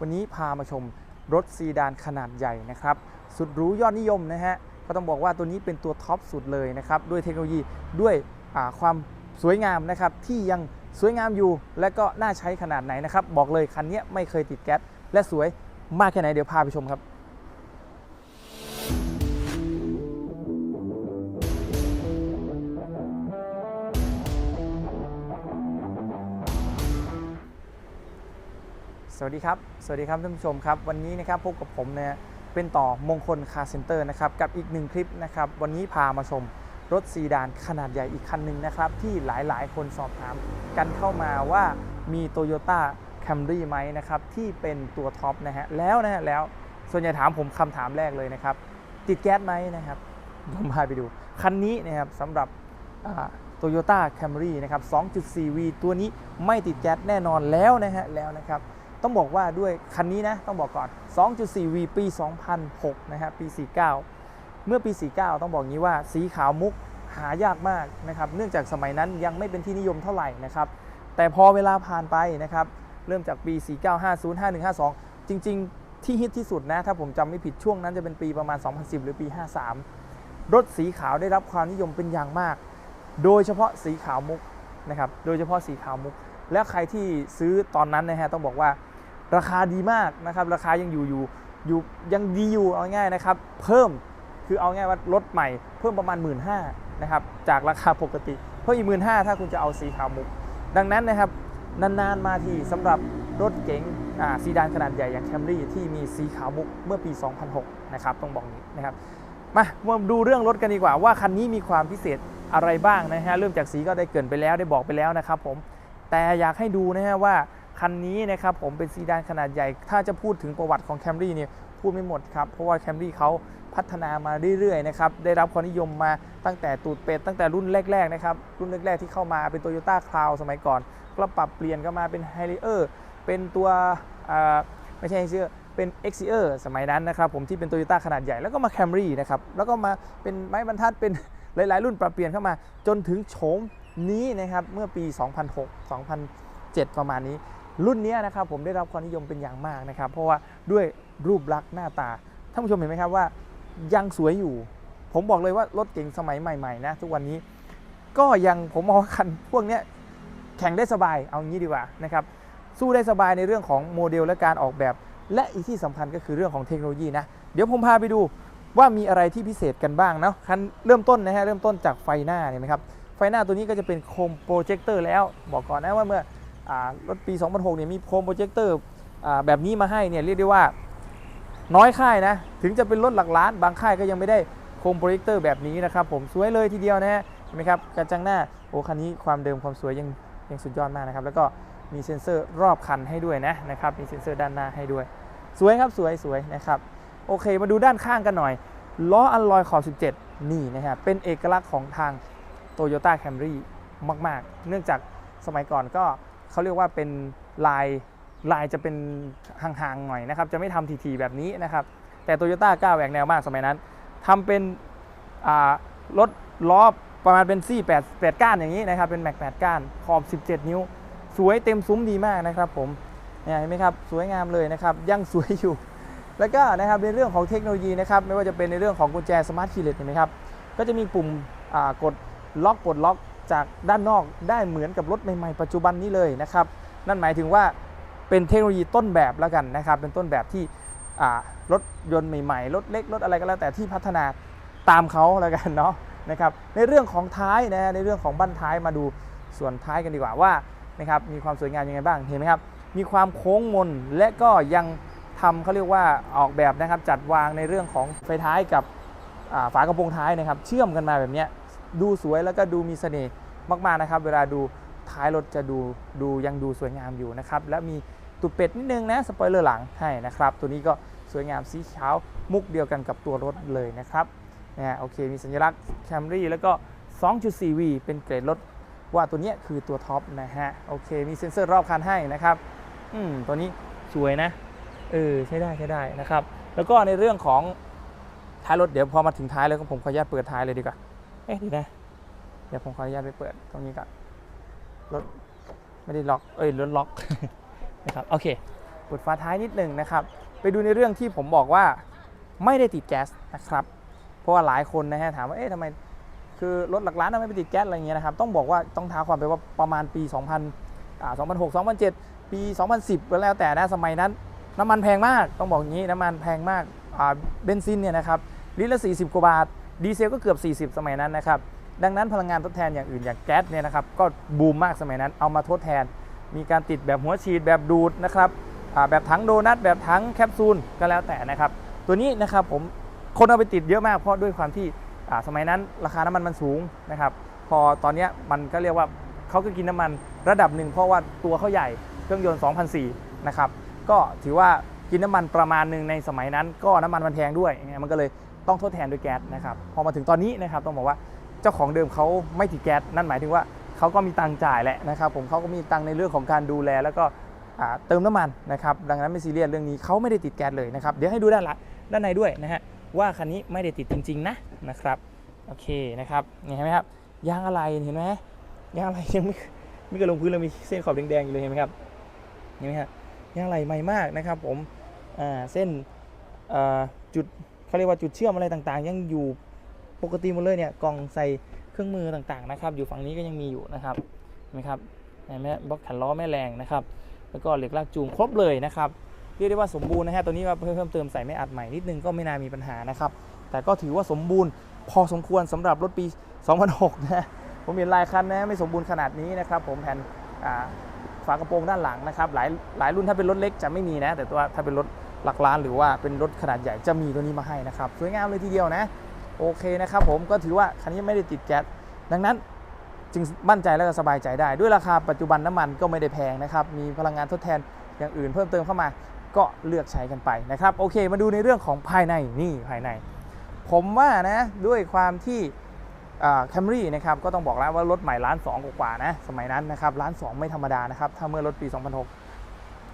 วันนี้พามาชมรถซีดานขนาดใหญ่นะครับสุดรู้ยอดนิยมนะฮะก็ต้องบอกว่าตัวนี้เป็นตัวท็อปสุดเลยนะครับด้วยเทคโนโลยีด้วยความสวยงามนะครับที่ยังสวยงามอยู่และก็น่าใช้ขนาดไหนนะครับบอกเลยคันนี้ไม่เคยติดแก๊สและสวยมากแค่ไหนเดี๋ยวพาไปชมครับ สวัสดีครับ สวัสดีครับท่านผู้ชมครับ วันนี้นะครับพบกับผมเนะฮะเป็นต่อมงคลคาร์เซ็นเตอร์นะครับกับอีกหนึ่งคลิปนะครับวันนี้พามาชมรถซีดานขนาดใหญ่อีกคันหนึ่งนะครับที่หลายๆ คนสอบถามกันเข้ามาว่ามี Toyota Camry ไหมนะครับที่เป็นตัวท็อปนะฮะแล้วนะฮะแล้วส่วนใหญ่ถามผมคำถามแรกเลยนะครับติดแก๊สไหมนะครับผมพาไปดู คันนี้นะครับสำหรับโตโยต้าแคมรี่นะครับ 2.4V ตัวนี้ไม่ติดแก๊สแน่นอนแล้วนะฮะแล้วนะครับ ต้องบอกว่าด้วยคันนี้นะต้องบอกก่อน 2.4V ปี 2006 นะฮะปี 49 เมื่อปี 49 ต้องบอกงี้ว่าสีขาวมุกหายากมากนะครับ เนื่องจากสมัยนั้นยังไม่เป็นที่นิยมเท่าไหร่นะครับ แต่พอเวลาผ่านไปนะครับ เริ่มจากปี 49 50 51 52 จริง ๆ ที่ฮิตที่สุดนะ ถ้าผมจำไม่ผิดช่วงนั้นจะเป็นปีประมาณ 2010 หรือปี 53 รถสีขาวได้รับความนิยมเป็นอย่างมาก โดยเฉพาะสีขาวมุกนะครับ โดยเฉพาะสีขาวมุก และใครที่ซื้อตอนนั้นนะฮะต้องบอกว่า ราคาดีมากนะครับราคายังอยู่อยู่อยู่ยังดีอยู่เอาง่ายนะครับเพิ่มคือเอาง่ายว่ารถใหม่เพิ่มประมาณ 1 5ื่นนะครับจากราคาปกติเพิ่มอีกหมื่นห้าถ้าคุณจะเอาสีขาวมุก ดังนั้นนะครับนานๆมาทีสำหรับรถเก๋งซีดานขนาดใหญ่อย่างแคมรี่ที่มีสีขาวมุกเมื่อปี 2006 นะครับต้องบอกนี้นะครับมามาดูเรื่องรถกันดีกว่าว่าคันนี้มีความพิเศษอะไรบ้างนะฮะเริ่มจากสีก็ได้เกินไปแล้วได้บอกไปแล้วนะครับผมแต่อยากให้ดูนะฮะว่า คันนี้นะครับผมเป็นซีดานขนาดใหญ่ ถ้าจะพูดถึงประวัติของแคมรี่เนี่ยพูดไม่หมดครับ เพราะว่าแคมรี่เขาพัฒนามาเรื่อยๆนะครับ ได้รับความนิยมมาตั้งแต่ตูดเป็ดตั้งแต่รุ่นแรกๆนะครับ รุ่นแรกๆที่เข้ามาเป็น Toyota Crown สมัยก่อน ก็ปรับเปลี่ยนก็มาเป็น h i l i e r เป็นตัวไม่ใช่ชื่อเป็น x e r สมัยนั้นนะครับผมที่เป็น Toyota ขนาดใหญ่แล้วก็มา Camry นะครับแล้วก็มาเป็นไม้บรรทัดเป็นหลาย ๆ รุ่นปรับเปลี่ยนเข้ามาจนถึงโฉมนี้นะครับเมื่อปี 2006 2007 ประมาณนี้ รุ่นนี้นะครับผมได้รับความนิยมเป็นอย่างมากนะครับ เพราะว่าด้วยรูปลักษณ์หน้าตาท่านผู้ชมเห็นไหมครับว่ายังสวยอยู่ ผมบอกเลยว่ารถเก๋งสมัยใหม่ๆนะทุกวันนี้ ก็ยังผมมองว่าคันพวกนี้แข่งได้สบายเอางี้ดีกว่านะครับสู้ได้สบายในเรื่องของโมเดลและการออกแบบ และอีกที่สำคัญก็คือเรื่องของเทคโนโลยีนะเดี๋ยวผมพาไปดูว่ามีอะไรที่พิเศษกันบ้างเนาะคันเริ่มต้นนะฮะเริ่มต้นจากไฟหน้าเนี่ยนะครับไฟหน้าตัวนี้ก็จะเป็นโคมโปรเจคเตอร์แล้ว บอกก่อนนะว่าเมื่อ รถปี 2006เนี่ยมีโคมโปรเจคเตอร์แบบนี้มาให้เนี่ยเรียกได้ว่าน้อยค่ายนะ ถึงจะเป็นรถหลักล้านบางค่ายก็ยังไม่ได้โคมโปรเจคเตอร์แบบนี้นะครับผมสวยเลยทีเดียวนะฮะเห็นไหมครับกระจังหน้าโอ้คันนี้ความเดิมความสวยยังยังสุดยอดมากนะครับ แล้วก็มีเซ็นเซอร์รอบคันให้ด้วยนะนะครับมีเซ็นเซอร์ด้านหน้าให้ด้วย สวยครับสวยสวยนะครับโอเคมาดูด้านข้างกันหน่อยล้ออัลลอยขอบ 17 นี่นะครับเป็นเอกลักษณ์ของทาง Toyota Camry มาก ๆ เนื่องจากสมัยก่อนก็ เขาเรียกว่าเป็นลายลายจะเป็นห่างๆหน่อยนะครับ จะไม่ทำทีๆแบบนี้นะครับ แต่ Toyota กล้าแหวกแนวมากสมัยนั้นทำเป็นรถล้อประมาณเป็นซี่8 8ก้านอย่างนี้นะครับ เป็นแม็ก8ก้าน ขอบ 17 นิ้ว สวยเต็มซุ้มดีมากนะครับผมเนี่ยเห็นไหมครับ สวยงามเลยนะครับ ยังสวยอยู่ แล้วก็นะครับในเรื่องของเทคโนโลยีนะครับ ไม่ว่าจะเป็นในเรื่องของกุญแจสมาร์ทคีย์เลสเห็นไหมครับ ก็จะมีปุ่มกดล็อกปลดล็อก จากด้านนอกได้เหมือนกับรถใหม่ๆปัจจุบันนี้เลยนะครับนั่นหมายถึงว่าเป็นเทคโนโลยีต้นแบบแล้วกันนะครับ เป็นต้นแบบที่รถยนต์ใหม่ๆ รถเล็กรถอะไรก็แล้วแต่ที่พัฒนาตามเขาแล้วกันเนาะนะครับในเรื่องของท้ายนะในเรื่องของบั้นท้ายมาดูส่วนท้ายกันดีกว่าว่านะครับมีความสวยงามยังไงบ้างเห็นไหมครับมีความโค้งมนและก็ยังทำเขาเรียกว่าออกแบบนะครับจัดวางในเรื่องของไฟท้ายกับฝากระโปรงท้ายนะครับ เชื่อมกันมาแบบนี้ ดูสวยแล้วก็ดูมีเสน่ห์มากๆนะครับ เวลาดูท้ายรถจะดูดูยังดูสวยงามอยู่นะครับ และมีตุดเป็ดนิดนึงนะสปอยเลอร์หลังให้นะครับ ตัวนี้ก็สวยงามสีขาวมุกเดียวกันกับตัวรถเลยนะครับนะฮะโอเคมีสัญลักษณ์ Camry แล้วก็ 2.4V เป็นเกรดรถว่าตัวนี้คือตัวท็อปนะฮะโอเคมีเซ็นเซอร์รอบคันให้นะครับอืมตัวนี้สวยนะเออใช้ได้ใช้ได้นะครับ แล้วก็ในเรื่องของท้ายรถเดี๋ยวพอมาถึงท้ายแล้วก็ผมขออนุญาตเปิดท้ายเลยดีกว่า เอ๊ะดีนะ เดี๋ยวผมขออนุญาตไปเปิดตรงนี้ก่อน รถไม่ได้ล็อก เอ้ย รถล็อกนะครับ โอเคเปิดฝาท้ายนิดหนึ่งนะครับ ไปดูในเรื่องที่ผมบอกว่าไม่ได้ติดแก๊สนะครับ เพราะว่าหลายคนนะฮะถามว่า เอ๊ะทำไม คือรถหลักล้านทำไมไม่ติดแก๊สอะไรเงี้ยนะครับ ต้องบอกว่าต้องท้าความไปว่าประมาณปี 2000อ่า2006 2007 ปี 2010ก็แล้วแต่นะ สมัยนั้น น้ำมันแพงมาก ต้องบอกอย่างนี้ น้ำมันแพงมาก อ่า เบนซินเนี่ยนะครับ ลิตรละ 40 กว่าบาท ดีเซลก็เกือบ 40 สมัยนั้นนะครับ ดังนั้นพลังงานทดแทนอย่างอื่นอย่างแก๊สเนี่ยนะครับก็บูมมากสมัยนั้นเอามาทดแทน มีการติดแบบหัวฉีดแบบดูดนะครับแบบถังโดนัทแบบถังแคปซูลก็แล้วแต่นะครับ ตัวนี้นะครับผมคนเอาไปติดเยอะมากเพราะด้วยความที่สมัยนั้นราคาน้ำมันมันสูงนะครับ พอตอนนี้มันก็เรียกว่าเขาก็กินน้ำมันระดับหนึ่งเพราะว่าตัวเขาใหญ่เครื่องยนต์2,004นะครับก็ถือว่ากินน้ำมันประมาณหนึ่งในสมัยนั้น ก็น้ำมันมันแพงด้วยมันก็เลย ต้องทดแทนด้วยแก๊สนะครับพอมาถึงตอนนี้นะครับต้องบอกว่าเจ้าของเดิมเขาไม่ติดแก๊สนั่นหมายถึงว่าเขาก็มีตังจ่ายแหละนะครับผมเขาก็มีตังในเรื่องของการดูแลแล้วก็เติมน้ำมันนะครับดังนั้นไม่ซีเรียสเรื่องนี้เขาไม่ได้ติดแก๊สเลยนะครับเดี๋ยวให้ดูด้านหลังด้านในด้วยนะฮะว่าคันนี้ไม่ได้ติดจริง ๆ นะนะครับโอเคนะครับเห็นไหมครับยางอะไรเห็นไหมยางอะไรยังไม่ไม่เคยลงพื้นเลยมีเส้นขอบแดงๆอยู่เลยเห็นไหมครับเห็นไหมครับยางอะไรใหม่มากนะครับผมเส้นจุด เขาเรียกว่าจุดเชื่อมอะไรต่างๆ ยังอยู่ปกติหมดเลยเนี่ยกล่องใส่เครื่องมือต่างๆนะครับ อยู่ฝั่งนี้ก็ยังมีอยู่นะครับเห็นไหมครับเห็นไหมบล็อกขันล้อแม่แรงนะครับ แล้วก็เหล็กลากจูงครบเลยนะครับเรียกได้ว่าสมบูรณ์นะฮะตัวนี้ว่าเพิ่มเติมใส่ไม่อัดใหม่นิดนึงก็ไม่น่ามีปัญหานะครับ แต่ก็ถือว่าสมบูรณ์พอสมควรสำหรับรถปี 2006 นะผมเห็นหลายคันนะไม่สมบูรณ์ขนาดนี้นะครับ ผมแผ่นฝากระโปรงด้านหลังนะครับหลายหลายรุ่นถ้าเป็นรถเล็กจะไม่มีนะ แต่ตัวถ้าเป็นรถ หลักล้านหรือว่าเป็นรถขนาดใหญ่จะมีตัวนี้มาให้นะครับสวยงามเลยทีเดียวนะ โอเคนะครับผมก็ถือว่าคันนี้ไม่ได้ติดแก๊สดังนั้นจึงมั่นใจและก็สบายใจได้ ด้วยราคาปัจจุบันน้ำมันก็ไม่ได้แพงนะครับมีพลังงานทดแทนอย่างอื่นเพิ่มเติมเข้ามาก็เลือกใช้กันไปนะครับโอเค มาดูในเรื่องของภายในนี่ภายใน ผมว่านะด้วยความที่แคมรี่นะครับก็ต้องบอกแล้วว่ารถใหม่ล้านสองกว่านะสมัยนั้นนะครับล้านสองไม่ธรรมดานะครับถ้าเมื่อรถปี 2006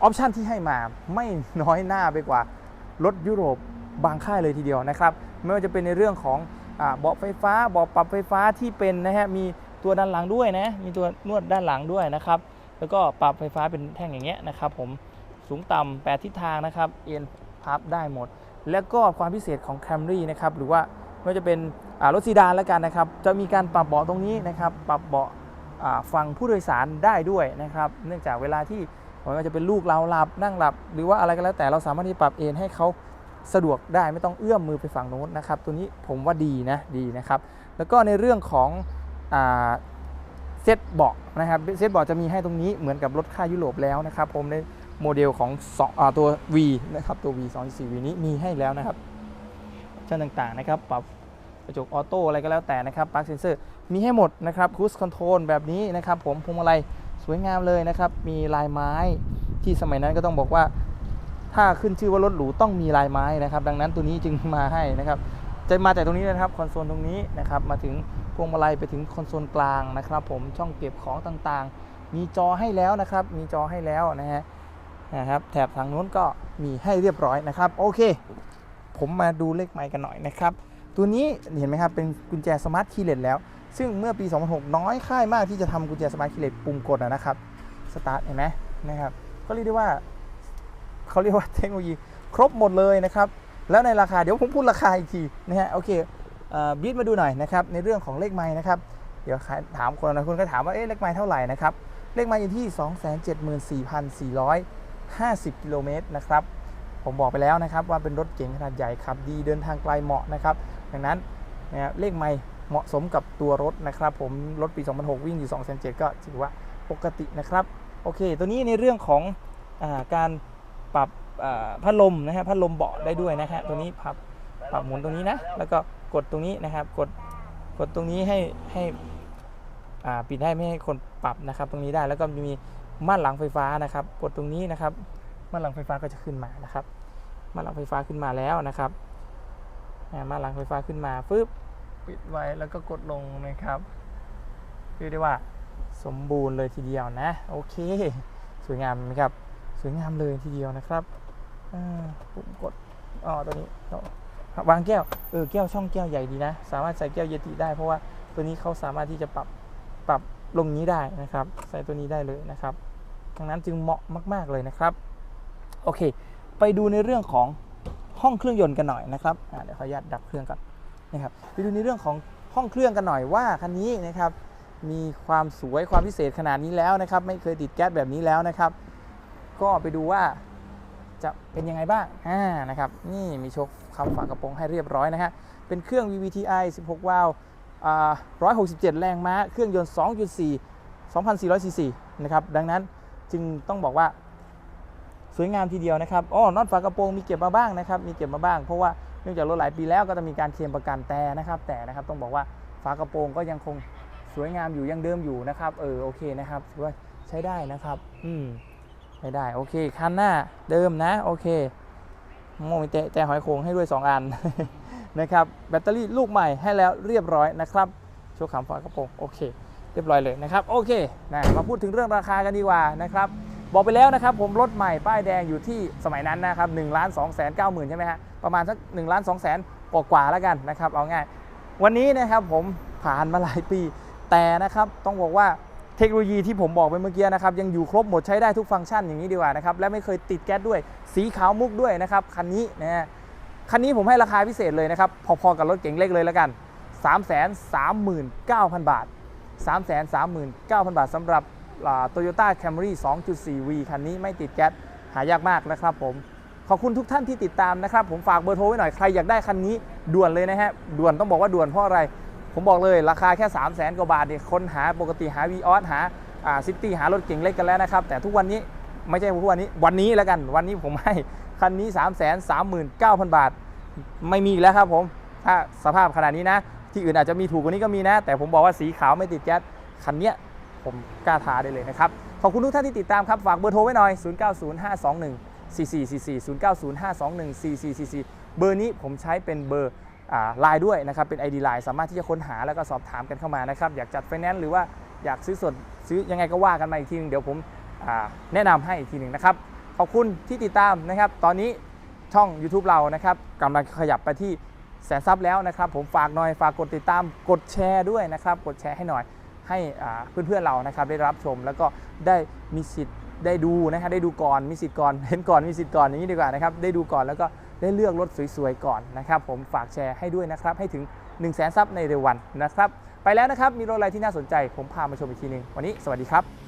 ออปชันที่ให้มาไม่น้อยหน้าไปกว่ารถยุโรปบางค่ายเลยทีเดียวนะครับไม่ว่าจะเป็นในเรื่องของเบาะไฟฟ้าเบาะปรับไฟฟ้าที่เป็นนะฮะมีตัวด้านหลังด้วยนะมีตัวนวดด้านหลังด้วยนะครับแล้วก็ปรับไฟฟ้าเป็นแท่งอย่างเงี้ยนะครับผมสูงต่ำแปดทิศทางนะครับเอ็นพับได้หมด แล้วก็ความพิเศษของ Camry นะครับหรือว่าไม่ว่าจะเป็นรถซีดานแล้วกันนะครับจะมีการปรับเบาะตรงนี้นะครับปรับเบาะฝั่งผู้โดยสารได้ด้วยนะครับเนื่องจากเวลาที่ ม่ว่าจะเป็นลูกเราหลับนั่งหลับ หรือว่าอะไรก็แล้วแต่เราสามารถที่ปรับเอนให้เขาสะดวกได้ไม่ต้องเอื้อมมือไปฝั่งโน้นนะครับ ตัวนี้ผมว่าดีนะดีนะครับ แล้วก็ในเรื่องของเซตเบาะนะครับเซตเบาะจะมีให้ตรงนี้เหมือนกับรถค่ายยุโรปแล้วนะครับ ผมในโมเดลของสองตัว V นะครับตัว V 2 4 V นี้มีให้แล้วนะครับชั้นต่างๆนะครับปรับกระจกออโต้อะไรก็แล้วแต่นะครับปลั๊กเซนเซอร์มีให้หมดนะครับคูสคอนโทรลแบบนี้นะครับผมพวงมาลัย สวยงามเลยนะครับ มีลายไม้ที่สมัยนั้นก็ต้องบอกว่า ถ้าขึ้นชื่อว่ารถหรูต้องมีลายไม้นะครับ ดังนั้นตัวนี้จึงมาให้นะครับ จะมาจากตรงนี้นะครับคอนโซลตรงนี้นะครับ มาถึงพวงมาลัยไปถึงคอนโซลกลางนะครับ ผมช่องเก็บของต่างๆ มีจอให้แล้วนะครับ มีจอให้แล้วนะฮะนะครับแถบทางนู้นก็มีให้เรียบร้อยนะครับ โอเค ผมมาดูเลขไมค์กันหน่อยนะครับ ตัวนี้เห็นไหมครับเป็นกุญแจสมาร์ทคีย์เลสแล้ว ซึ่งเมื่อปี 2006 น้อยค่ายมากที่จะทำกุญแจสมาร์ทคีย์เลสปุ่มกดนะครับสตาร์ทเห็นไหมนะครับก็เรียกได้ว่าเขาเรียกว่าเทคโนโลยีครบหมดเลยนะครับ แล้วในราคาเดี๋ยวผมพูดราคาอีกทีนะฮะโอเคบีทมาดูหน่อยนะครับในเรื่องของเลขไม้นะครับเดี๋ยวถามคนนะคุณก็ถามว่าเอ๊ะเลขไม้เท่าไหร่นะครับเลขไม้อยู่ที่ 274,450 กิโลเมตรนะครับผมบอกไปแล้วนะครับว่าเป็นรถเก๋งขนาดใหญ่ขับดีเดินทางไกลเหมาะนะครับดังนั้นนะเลขไม่ เหมาะสมกับตัวรถนะครับผมรถปี 2006 วิ่งอยู่2 7 0 0ก็ถือว่าปกตินะครับ โอเค ตัวนี้ในเรื่องของอาการปรับอ่าพัดลมนะฮะพัดลมเบาะได้ด้วยนะฮะตัวนี้ปรับปรับหมุนตรงนี้นะ แล้วก็กดตรงนี้นะครับ กดกดตรงนี้ให้ให้ปิดให้ไม่ให้คนปรับนะครับ ตรงนี้ได้แล้วก็มีม่านหลังไฟฟ้านะครับ กดตรงนี้นะครับม่านหลังไฟฟ้าก็จะขึ้นมานะครับม่านหลังไฟฟ้าขึ้นมาแล้วนะครับม่านหลังไฟฟ้าขึ้นมาฟึบ ปิดไว้แล้วก็กดลงนะครับเรียกได้ว่าสมบูรณ์เลยทีเดียวนะ โอเค สวยงามไหมครับ สวยงามเลยทีเดียวนะครับปุ่มกดอ๋อตัวนี้วางแก้วเออแก้วช่องแก้วใหญ่ดีนะ สามารถใส่แก้วเยติได้เพราะว่าตัวนี้เขาสามารถที่จะปรับปรับลงนี้ได้นะครับ ใส่ตัวนี้ได้เลยนะครับดังนั้นจึงเหมาะมาก ๆเลยนะครับโอเค ไปดูในเรื่องของห้องเครื่องยนต์กันหน่อยนะครับเดี๋ยวขออนุญาตดับเครื่องก่อน นะครับไปดูในเรื่องของห้องเครื่องกันหน่อยว่าคันนี้นะครับมีความสวยความพิเศษขนาดนี้แล้วนะครับ ไม่เคยติดแก๊สแบบนี้แล้วนะครับ ก็ไปดูว่าจะเป็นยังไงบ้างอ่านะครับนี่มีโชคคำฝากระโปรงให้เรียบร้อยนะฮะเป็นเครื่อง VVTi 16 วาล์ว167 แรงม้า เครื่องยนต์ 2.4 2,400ซีซีนะครับดังนั้นจึงต้องบอกว่าสวยงามทีเดียวนะครับอ๋อนอตฝากระโปรงมีเก็บมาบ้างนะครับ มีเก็บมาบ้าง เพราะว่า เนื่องจากรถหลายปีแล้วก็จะมีการเคลมประกันแต่นะครับ แต่นะครับต้องบอกว่าฝากระโปรงก็ยังคงสวยงามอยู่ยังเดิมอยู่นะครับเออโอเคนะครับถือว่าใช้ได้นะครับ อืมใช้ได้โอเคคันหน้าเดิมนะโอเคโมมีแจแจหอยโขงให้ด้วย 2 อันนะครับแบตเตอรี่ลูกใหม่ให้แล้วเรียบร้อยนะครับโชว์ขำฝากระโปรงโอเค เรียบร้อยเลยนะครับ โอเคนะมาพูดถึงเรื่องราคากันดีกว่านะครับ บอกไปแล้วนะครับผมรถใหม่ป้ายแดงอยู่ที่สมัยนั้นนะครับ1นึ่งล้านสองแสนเก้าหมื่นใช่ไหมฮะประมาณสัก1นึ่งล้านสองแสนกว่าๆแล้วกันนะครับเอาง่าย วันนี้นะครับผมผ่านมาหลายปี แต่นะครับต้องบอกว่าเทคโนโลยีที่ผมบอกไปเมื่อกี้นะครับยังอยู่ครบหมดใช้ได้ทุกฟังก์ชันอย่างนี้ดีกว่านะครับและไม่เคยติดแก๊สด้วยสีขาวมุกด้วยนะครับคันนี้นะฮะคันนี้ผมให้ราคาพิเศษเลยนะครับพอๆกับรถเก๋งเล็กเลยแล้วกัน 3 3 9 0 0 0 บาท 3 3 9 0 0 0 บาทสำหรับ โตโยต้าแคมรี่ 2.4V คันนี้ไม่ติดแก๊สหายากมากนะครับผม ขอบคุณทุกท่านที่ติดตามนะครับ ผมฝากเบอร์โทรไว้หน่อยใครอยากได้คันนี้ด่วนเลยนะฮะด่วนต้องบอกว่าด่วนเพราะอะไร ผมบอกเลยราคาแค่ 3 0 0แสนกว่าบาทเนี่ยคนหาปกติหาวีออสหาซิตี้หารถเก่งเล็กกันแล้วนะครับ แต่ทุกวันนี้ไม่ใช่ทุกวันนี้วันนี้แล้วกันวันนี้ผมให้คันนี้ 3 3 9 0 0 0 บาท ไม่มีแล้วครับผมถ้าสภาพขนาดนี้นะ ที่อื่นอาจจะมีถูกกว่านี้ก็มีนะ แต่ผมบอกว่าสีขาวไม่ติดแก๊สคันเนี้ย ผมกล้าท้าได้เลยนะครับ ขอบคุณทุกท่านที่ติดตามครับ ฝากเบอร์โทรไว้หน่อย 090521 4444 090521 4444 เบอร์นี้ผมใช้เป็นเบอร์ไลน์ด้วยนะครับ เป็น ID ไลน์สามารถที่จะค้นหาแล้วก็สอบถามกันเข้ามานะครับ อยากจัดไฟแนนซ์หรือว่าอยากซื้อส่วนซื้อยังไงก็ว่ากันมาอีกทีนึงเดี๋ยวผมแนะนำให้อีกทีหนึ่งนะครับ ขอบคุณที่ติดตามนะครับ ตอนนี้ช่อง YouTube เรานะครับกำลังขยับไปที่แสนซับแล้วนะครับ ผมฝากหน่อยฝากกดติดตามกดแชร์ด้วยนะครับ กดแชร์ให้หน่อย ให้เพื่อนๆเรานะครับได้รับชม แล้วก็ได้มีสิทธิ์ได้ดูนะฮะได้ดูก่อนมีสิทธิ์ก่อนเห็นก่อนมีสิทธิ์ก่อนอย่างนี้ดีกว่านะครับได้ดูก่อนแล้วก็ได้เลือกรถสวยๆก่อนนะครับผมฝากแชร์ให้ด้วยนะครับให้ถึง 1 0 0 0 0แสนซับในเร็ววันนะครับไปแล้วนะครับมีรถอะไรที่น่าสนใจผมพามาชมอีกทีหนึงวันนี้สวัสดีครับ